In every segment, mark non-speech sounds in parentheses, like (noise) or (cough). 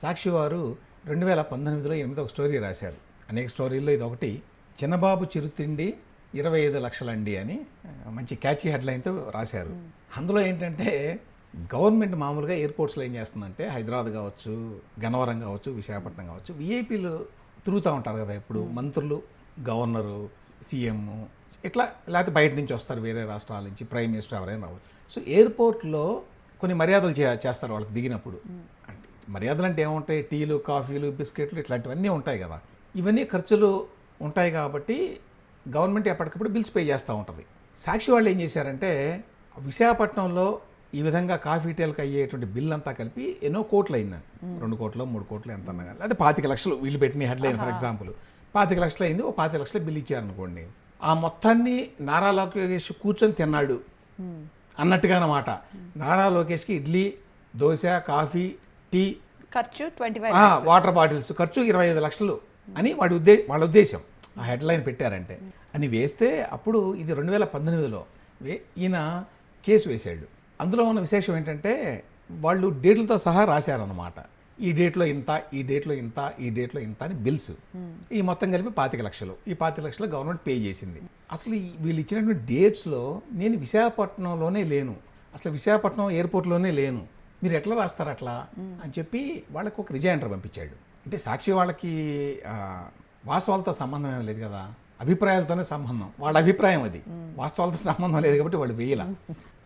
సాక్షి వారు రెండు వేల పంతొమ్మిదిలో ఎనిమిది ఒక స్టోరీ రాశారు. అనేక స్టోరీల్లో ఇది ఒకటి చిన్నబాబు చిరుతిండి ఇరవై ఐదు లక్షలండి అని మంచి క్యాచీ హెడ్లైన్తో రాశారు. అందులో ఏంటంటే గవర్నమెంట్ మామూలుగా ఎయిర్పోర్ట్స్లో ఏం చేస్తుందంటే హైదరాబాద్ కావచ్చు గన్నవరం కావచ్చు విశాఖపట్నం కావచ్చు విఐపీలు తిరుగుతూ ఉంటారు కదా ఇప్పుడు మంత్రులు గవర్నరు సీఎం ఇట్లా లేకపోతే బయట నుంచి వస్తారు వేరే రాష్ట్రాల నుంచి ప్రైమ్ మినిస్టర్ ఎవరైనా రావచ్చు. సో ఎయిర్పోర్ట్లో కొన్ని మర్యాదలు చే చేస్తారు వాళ్ళకి దిగినప్పుడు. మర్యాదలు అంటే ఏముంటాయి? టీలు కాఫీలు బిస్కెట్లు ఇట్లాంటివన్నీ ఉంటాయి కదా. ఇవన్నీ ఖర్చులు ఉంటాయి కాబట్టి గవర్నమెంట్ ఎప్పటికప్పుడు బిల్స్ పే చేస్తూ ఉంటుంది. సాక్షి వాళ్ళు ఏం చేశారంటే విశాఖపట్నంలో ఈ విధంగా కాఫీ టీలకు అయ్యేటువంటి బిల్ అంతా కలిపి ఎన్నో కోట్లు అయిందని రెండు కోట్లు మూడు కోట్లు ఎంత అన్నా కానీ. లేదా పాతిక లక్షలు వీళ్ళు పెట్టిన హెడ్లైన్ ఫర్ ఎగ్జాంపుల్. పాతిక లక్షలు అయింది ఓ పాతిక లక్షలు బిల్ ఇచ్చారనుకోండి. ఆ మొత్తాన్ని నారా లోకేష్ కూర్చొని తిన్నాడు అన్నట్టుగా అన్నమాట. నారా లోకేష్కి ఇడ్లీ దోశ కాఫీ టీ. ఖర్చు ట్వంటీ వాటర్ బాటిల్స్ ఖర్చు ఇరవై ఐదు లక్షలు అని వాడి ఉద్దే వాళ్ళ ఉద్దేశం. ఆ హెడ్లైన్ పెట్టారంటే. అని వేస్తే అప్పుడు ఇది రెండు వేల పంతొమ్మిదిలో ఈయన కేసు వేశాడు. అందులో ఉన్న విశేషం ఏంటంటే వాళ్ళు డేట్లతో సహా రాశారన్నమాట. ఈ డేట్లో ఇంత ఈ డేట్లో ఇంత ఈ డేట్లో ఇంత అని బిల్స్. ఈ మొత్తం కలిపి పాతిక లక్షలు. ఈ పాతిక లక్షలు గవర్నమెంట్ పే చేసింది. అసలు వీళ్ళు ఇచ్చినటువంటి డేట్స్లో నేను విశాఖపట్నంలోనే లేను. అసలు విశాఖపట్నం ఎయిర్పోర్ట్లోనే లేను. మీరు ఎట్లా రాస్తారు అట్లా? అని చెప్పి వాళ్ళకి ఒక రిజైండర్ పంపించాడు. అంటే సాక్షి వాళ్ళకి వాస్తవాలతో సంబంధం ఏం లేదు కదా? అభిప్రాయాలతోనే సంబంధం. వాళ్ళ అభిప్రాయం అది. వాస్తవాలతో సంబంధం లేదు కాబట్టి వాళ్ళు వేయల.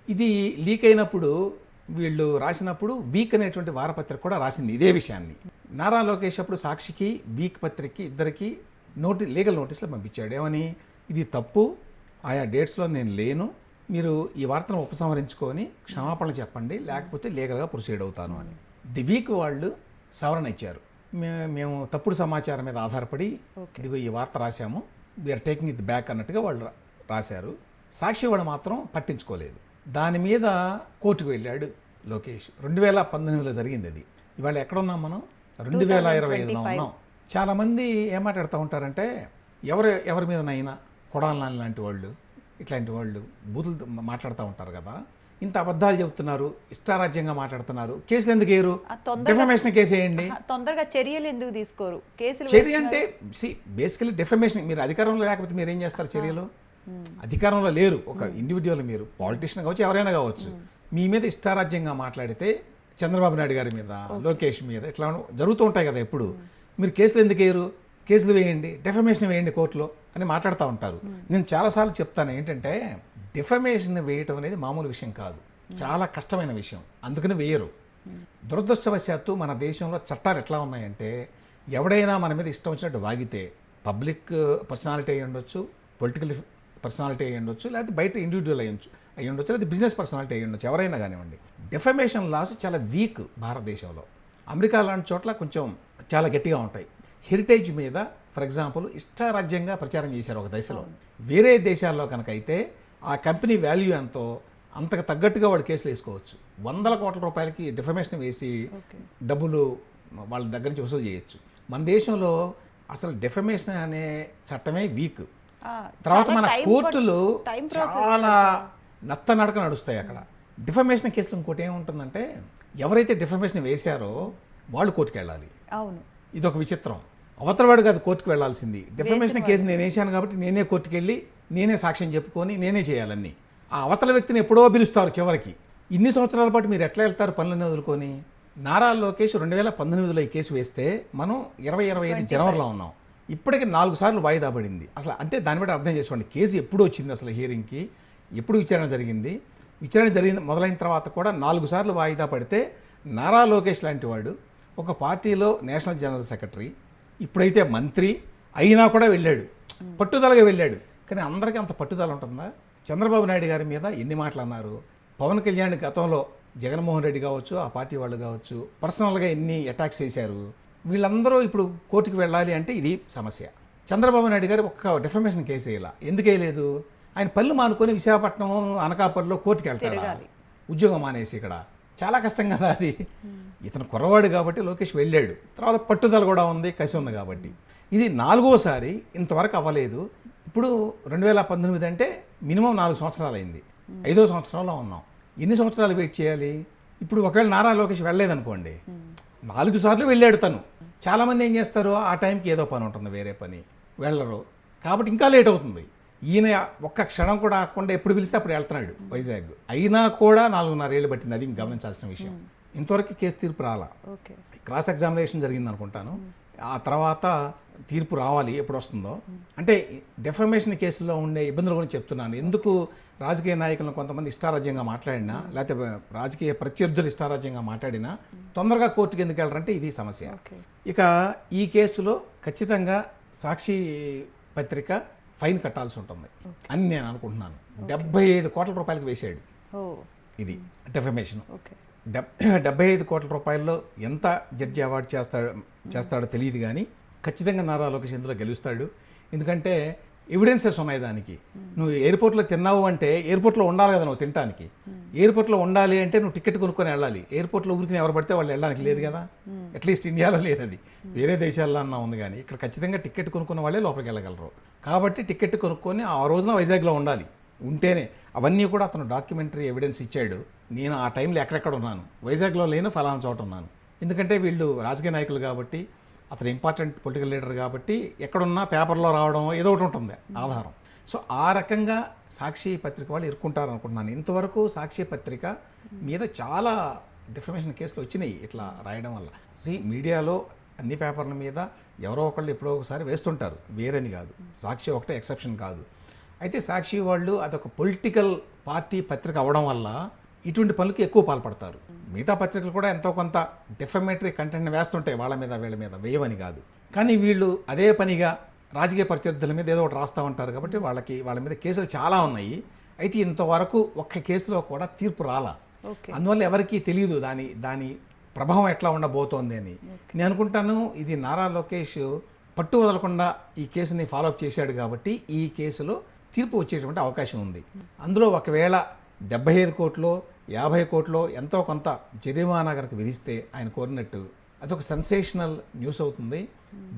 ఇది లీక్ అయినప్పుడు వీళ్ళు రాసినప్పుడు వీక్ అనేటువంటి వారపత్రిక కూడా రాసింది ఇదే విషయాన్ని. నారా లోకేష్ అప్పుడు సాక్షికి వీక్ పత్రికకి ఇద్దరికి నోటి లీగల్ నోటీసులు పంపించాడు. ఏమని? ఇది తప్పు. ఆయా డేట్స్లో నేను లేను. మీరు ఈ వార్తను ఉపసంహరించుకొని క్షమాపణ చెప్పండి లేకపోతే లీగల్గా ప్రొసీడ్ అవుతాను అని. ది వీక్ వాళ్ళు సవరణ ఇచ్చారు. మేము తప్పుడు సమాచారం మీద ఆధారపడి ఇదిగో ఈ వార్త రాశాము. వీఆర్ టేకింగ్ ఇట్ బ్యాక్ అన్నట్టుగా వాళ్ళు రాశారు. సాక్షి వాళ్ళు మాత్రం పట్టించుకోలేదు. దాని మీద కోర్టుకు వెళ్ళాడు లోకేష్. రెండు వేల పంతొమ్మిదిలో జరిగింది అది. ఇవాళ ఎక్కడ ఉన్నాం మనం? రెండు వేల ఇరవై ఐదులో ఉన్నాం. చాలామంది ఏం మాట్లాడుతూ ఉంటారంటే ఎవరు ఎవరి మీదనైనా కొడాలి నాని లాంటి వాళ్ళు ఇట్లాంటి వాళ్ళు బూతులు మాట్లాడుతూ ఉంటారు కదా. ఇంత అబద్ధాలు చెబుతున్నారు ఇష్టారాజ్యంగా మాట్లాడుతున్నారు. కేసులు ఎందుకు వేయరు డిఫమేషన్ కేసు వేయండి తొందరగా చర్యలు ఎందుకు తీసుకోరు? కేసులు చర్య అంటే సి బేసికలీ డిఫమేషన్ మీరు అధికారంలో లేకపోతే మీరు ఏం చేస్తారు చర్యలు? అధికారంలో లేరు ఒక ఇండివిజువల్ మీరు పాలిటిషియన్ కావచ్చు ఎవరైనా కావచ్చు. మీ. మీద ఇష్టారాజ్యంగా మాట్లాడితే చంద్రబాబు నాయుడు గారి మీద లోకేష్ మీద ఇట్లా జరుగుతూ ఉంటాయి కదా ఎప్పుడు. మీరు కేసులు ఎందుకు వేయరు కేసులు వేయండి డెఫమేషన్ వేయండి కోర్టులో అని మాట్లాడుతూ ఉంటారు. నేను చాలాసార్లు చెప్తాను ఏంటంటే డిఫమేషన్ వేయటం అనేది మామూలు విషయం కాదు. చాలా కష్టమైన విషయం. అందుకని వేయరు. దురదృష్టవశాత్తు మన దేశంలో చట్టాలు ఎట్లా ఉన్నాయంటే ఎవడైనా మన మీద ఇష్టం వచ్చినట్టు వాగితే పబ్లిక్ పర్సనాలిటీ అయి ఉండొచ్చు పొలిటికల్ పర్సనాలిటీ అయి ఉండొచ్చు లేకపోతే బయట ఇండివిజువల్ అయి ఉండొచ్చు అయి ఉండొచ్చు లేదా బిజినెస్ పర్సనాలిటీ అయి ఉండొచ్చు ఎవరైనా కానివ్వండి. డిఫమేషన్ లాస్ చాలా వీక్ భారతదేశంలో. అమెరికా లాంటి చోట్ల కొంచెం చాలా గట్టిగా ఉంటాయి. హెరిటేజ్ మీద ఫర్ ఎగ్జాంపుల్ ఇష్టారాజ్యంగా ప్రచారం చేశారు ఒక దశలో. వేరే దేశాల్లో కనుక అయితే ఆ కంపెనీ వాల్యూ ఎంతో అంతకు తగ్గట్టుగా వాడు కేసులు వేసుకోవచ్చు. వందల కోట్ల రూపాయలకి డిఫమేషన్ వేసి డబ్బులు వాళ్ళ దగ్గర నుంచి వసూలు చేయొచ్చు. మన దేశంలో అసలు డిఫమేషన్ అనే చట్టమే వీక్. తర్వాత మన కోర్టులు చాలా నత్త నడక నడుస్తాయి అక్కడ. డిఫమేషన్ కేసులు ఇంకోటి ఏముంటుందంటే ఎవరైతే డిఫమేషన్ వేశారో వాళ్ళు కోర్టుకు వెళ్ళాలి అవును. ఇది ఒక విచిత్రం. అవతలవాడు కాదు కోర్టుకు వెళ్ళాల్సింది డిఫమేషన్ కేసు నేను వేసాను కాబట్టి నేనే కోర్టుకు వెళ్ళి నేనే సాక్ష్యం చెప్పుకొని నేనే చేయాలన్నీ. ఆ అవతల వ్యక్తిని ఎప్పుడో పిలుస్తారు చివరికి. ఇన్ని సంవత్సరాల పాటు మీరు ఎట్లా వెళ్తారు పనులన్నీ వదులుకొని? నారా లోకేష్ రెండు వేల పంతొమ్మిదిలో ఈ కేసు వేస్తే మనం ఇరవై ఇరవై ఐదు జనవరిలో ఉన్నాం. ఇప్పటికి నాలుగు సార్లు వాయిదా పడింది. అసలు అంటే దాన్ని బట్టి అర్థం చేసుకోండి. కేసు ఎప్పుడు వచ్చింది అసలు హియరింగ్కి ఎప్పుడు విచారణ జరిగింది? విచారణ జరిగింది మొదలైన తర్వాత కూడా నాలుగు సార్లు వాయిదా పడితే నారా లోకేష్ లాంటి వాడు ఒక పార్టీలో నేషనల్ జనరల్ సెక్రటరీ ఇప్పుడైతే మంత్రి అయినా కూడా వెళ్ళాడు. పట్టుదలగా వెళ్ళాడు. కానీ అందరికీ అంత పట్టుదల ఉంటుందా? చంద్రబాబు నాయుడు గారి మీద ఎన్ని మాటలు అన్నారు? పవన్ కళ్యాణ్ గతంలో జగన్మోహన్ రెడ్డి కావచ్చు ఆ పార్టీ వాళ్ళు కావచ్చు పర్సనల్గా ఎన్ని అటాక్స్ చేశారు? వీళ్ళందరూ ఇప్పుడు కోర్టుకు వెళ్ళాలి అంటే ఇది సమస్య. చంద్రబాబు నాయుడు గారు ఒక్క డిఫమేషన్ కేసు వేయాల. ఎందుకు వేయలేదు? ఆయన పళ్ళు మానుకొని విశాఖపట్నం అనకాపల్లిలో కోర్టుకు వెళ్తాడు? ఉద్యోగం మానేసి ఇక్కడ. చాలా కష్టం కదా అది. ఇతను కుర్రవాడు కాబట్టి లోకేష్ వెళ్ళాడు. తర్వాత పట్టుదల కూడా ఉంది కసి ఉంది కాబట్టి. ఇది నాలుగోసారి ఇంతవరకు అవ్వలేదు. ఇప్పుడు రెండు వేల పంతొమ్మిది అంటే మినిమం నాలుగు సంవత్సరాలు అయింది. ఐదో సంవత్సరంలో ఉన్నాం. ఎన్ని సంవత్సరాలు వెయిట్ చేయాలి? ఇప్పుడు ఒకవేళ నారా లోకేష్ వెళ్ళలేదనుకోండి. నాలుగు సార్లు వెళ్ళాడు తను. చాలామంది ఏం చేస్తారు? ఆ టైంకి ఏదో పని ఉంటుంది వేరే పని. వెళ్ళరు. కాబట్టి ఇంకా లేట్ అవుతుంది. ఈయన ఒక్క క్షణం కూడా ఆకుండా ఎప్పుడు పిలిస్తే అప్పుడు వెళ్తున్నాడు వైజాగ్. అయినా కూడా నాలుగున్నర ఏళ్ళు పట్టింది. అది గమనించాల్సిన విషయం. ఇంతవరకు కేసు తీర్పు రాలా. ఓకే. క్రాస్ ఎగ్జామినేషన్ జరిగింది అనుకుంటాను. ఆ తర్వాత తీర్పు రావాలి ఎప్పుడు వస్తుందో. అంటే డెఫమేషన్ కేసులో ఉండే ఇబ్బందుల గురించి చెప్తున్నాను. ఎందుకు రాజకీయ నాయకులను కొంతమంది ఇష్టారాజ్యంగా మాట్లాడినా లేకపోతే రాజకీయ ప్రత్యర్థులు ఇష్టారాజ్యంగా మాట్లాడినా తొందరగా కోర్టుకి ఎందుకు వెళ్ళరంటే ఇది సమస్య. ఇక ఈ కేసులో ఖచ్చితంగా సాక్షి పత్రిక ఫైన్ కట్టాల్సి ఉంటుంది అని నేను అనుకుంటున్నాను. డెబ్బై ఐదు కోట్ల రూపాయలకి వేసాడు. ఇది డెఫమేషన్. (clears throat) డెబ్బై ఐదు కోట్ల రూపాయల్లో ఎంత జడ్జి అవార్డు చేస్తాడో చేస్తాడో తెలియదు కానీ ఖచ్చితంగా నారా లోకేష్ ఇందులో గెలుస్తాడు. ఎందుకంటే ఎవిడెన్సెస్ ఉన్నాయి దానికి. నువ్వు ఎయిర్పోర్ట్లో తిన్నావు అంటే ఎయిర్పోర్ట్లో ఉండాలి కదా నువ్వు తినడానికి ఎయిర్పోర్ట్లో ఉండాలి అంటే నువ్వు టికెట్ కొనుక్కొని వెళ్ళాలి. ఎయిర్పోర్ట్లో ఊరికి ఎవరు పడితే వాళ్ళు వెళ్ళడానికి లేదు కదా. అట్లీస్ట్ ఇండియాలో లేదు అది వేరే దేశాల్లో అన్నా ఉంది కానీ ఇక్కడ ఖచ్చితంగా టికెట్ కొనుక్కున్న వాళ్ళే లోపలికి వెళ్ళగలరు. కాబట్టి టికెట్ కొనుక్కొని ఆ రోజున వైజాగ్లో ఉండాలి. ఉంటేనే అవన్నీ కూడా అతను డాక్యుమెంటరీ ఎవిడెన్స్ ఇచ్చాడు. నేను ఆ టైంలో ఎక్కడెక్కడ ఉన్నాను? వైజాగ్లో లేను ఫలానా చోట ఉన్నాను. ఎందుకంటే వీళ్ళు రాజకీయ నాయకులు కాబట్టి అతను ఇంపార్టెంట్ పొలిటికల్ లీడర్ కాబట్టి ఎక్కడున్నా పేపర్లో రావడం ఏదో ఒకటి ఉంటుంది ఆధారం. సో ఆ రకంగా సాక్షి పత్రిక వాళ్ళు ఇరుక్కుంటారు అనుకుంటున్నాను ఇంతవరకు సాక్షి పత్రిక మీద చాలా డిఫర్మేషన్ కేసులు వచ్చినాయి ఇట్లా రాయడం వల్ల. సీ మీడియాలో అన్ని పేపర్ల మీద ఎవరో ఒకళ్ళు ఎప్పుడో ఒకసారి వేస్తుంటారు. వేరని కాదు. సాక్షి ఒకటే ఎక్సెప్షన్ కాదు. అయితే సాక్షి వాళ్ళు అదొక పొలిటికల్ పార్టీ పత్రిక అవడం వల్ల ఇటువంటి పనులకు ఎక్కువ పాల్పడతారు. మిగతా పత్రికలు కూడా ఎంతో కొంత డిఫమేటరీ కంటెంట్ వేస్తుంటాయి వాళ్ళ మీద వీళ్ళ మీద వేయవని కాదు. కానీ వీళ్ళు అదే పనిగా రాజకీయ ప్రత్యర్థుల మీద ఏదో ఒకటి రాస్తూ ఉంటారు కాబట్టి వాళ్ళకి వాళ్ళ మీద కేసులు చాలా ఉన్నాయి. అయితే ఇంతవరకు ఒక్క కేసులో కూడా తీర్పు రాలా. అందువల్ల ఎవరికీ తెలియదు దాని దాని ప్రభావం ఎట్లా ఉండబోతోంది అని. నేను అనుకుంటాను ఇది నారా లోకేష్ పట్టు వదలకుండా ఈ కేసుని ఫాలోఅప్ చేశాడు కాబట్టి ఈ కేసులో తీర్పు వచ్చేటువంటి అవకాశం ఉంది. అందులో ఒకవేళ డెబ్బై ఐదు కోట్లు యాభై కోట్లు ఎంతో కొంత జరిమానా కనుక విధిస్తే ఆయన కోరినట్టు అదొక సెన్సేషనల్ న్యూస్ అవుతుంది.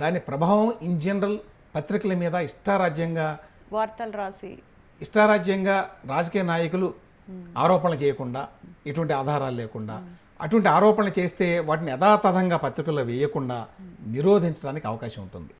దాని ప్రభావం ఇన్ జనరల్ పత్రికల మీద ఇష్టారాజ్యంగా వార్తలు రాసి ఇష్టారాజ్యంగా రాజకీయ నాయకులు ఆరోపణలు చేయకుండా ఎటువంటి ఆధారాలు లేకుండా అటువంటి ఆరోపణలు చేస్తే వాటిని యథాతథంగా పత్రికల్లో వేయకుండా నిరోధించడానికి అవకాశం ఉంటుంది.